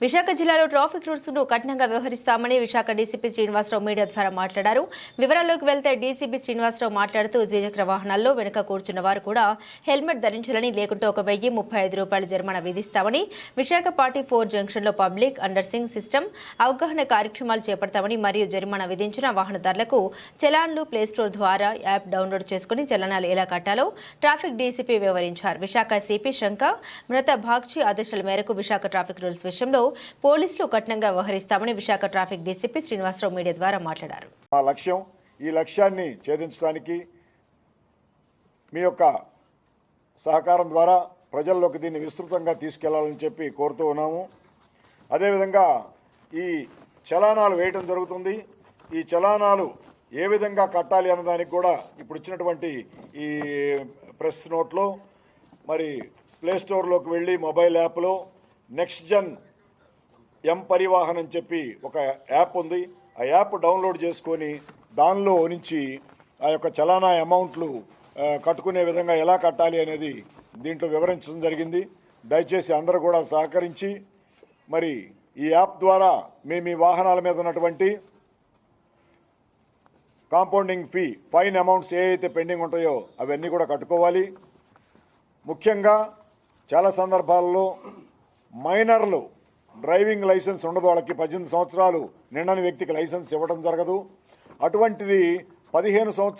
విశాఖ జిల్లాలో ట్రాఫిక్ రూల్స్ను కఠినంగా వ్యవహరిస్తామని విశాఖ డీసీపీ శ్రీనివాసరావు మీడియా ద్వారా మాట్లాడారు. వివరాల్లోకి వెళ్తే డీసీపీ శ్రీనివాసరావు మాట్లాడుతూ ద్విచక్ర వాహనాల్లో వెనుక కూర్చున్న వారు కూడా హెల్మెట్ ధరించాలని లేకుంటే ఒక వెయ్యి ముప్పై ఐదు రూపాయల జరిమానా విధిస్తామని విశాఖ పార్టీ ఫోర్ జంక్షన్లో పబ్లిక్ అండర్సింగ్ సిస్టమ్ అవగాహన కార్యక్రమాలు చేపడతామని మరియు జరిమానా విధించిన వాహనదారులకు చలాన్లు ప్లేస్టోర్ ద్వారా యాప్ డౌన్లోడ్ చేసుకుని చలనాలు ఎలా కట్టాలో ట్రాఫిక్ డీసీపీ వివరించారు. విశాఖ సిపి శంకర్ మృత భాగ్చి ఆదేశాల మేరకు విశాఖ ట్రాఫిక్ రూల్స్ విషయంలో పోలీసులు కఠినంగా వ్యవహరిస్తామని Visakha traffic DCP Srinivasa Rao media ద్వారా మాట్లాడారు. మా లక్ష్యం ఈ లక్ష్యాన్ని ఛేదించడానికి మీ యొక్క సహకారం ద్వారా ప్రజల్లోకి దీన్ని విస్తృతంగా తీసుకెళ్ళాలని చెప్పి కోరుతూ ఉన్నాము. అదేవిధంగా ఈ చలానాలు వేయటం జరుగుతుంది. ఈ చలానాలు ఏ విధంగా కట్టాలి అన్నదానికి కూడా ఇప్పుడు ఇచ్చినటువంటి ఈ ప్రెస్ నోట్లో మరి ప్లే స్టోర్లోకి వెళ్ళి మొబైల్ యాప్లో నెక్స్ట్ జన్ ఎం పరివాహన్ అని చెప్పి ఒక యాప్ ఉంది. ఆ యాప్ డౌన్లోడ్ చేసుకొని దానిలో నుంచి ఆ యొక్క చలానా అమౌంట్లు కట్టుకునే విధంగా ఎలా కట్టాలి అనేది దీంట్లో వివరించడం జరిగింది. దయచేసి అందరూ కూడా సహకరించి మరి ఈ యాప్ ద్వారా మీ మీ వాహనాల మీద ఉన్నటువంటి కాంపౌండింగ్ ఫీ ఫైన్ అమౌంట్స్ ఏ అయితే పెండింగ్ ఉంటాయో అవన్నీ కూడా కట్టుకోవాలి. ముఖ్యంగా చాలా సందర్భాల్లో మైనర్లు డ్రైవింగ్ లైసెన్స్ ఉండదు. వాళ్ళకి పద్దెనిమిది సంవత్సరాలు. నిండని వ్యక్తికి లైసెన్స్ ఇవ్వడం జరగదు. అటువంటిది పదిహేను సంవత్సరాలు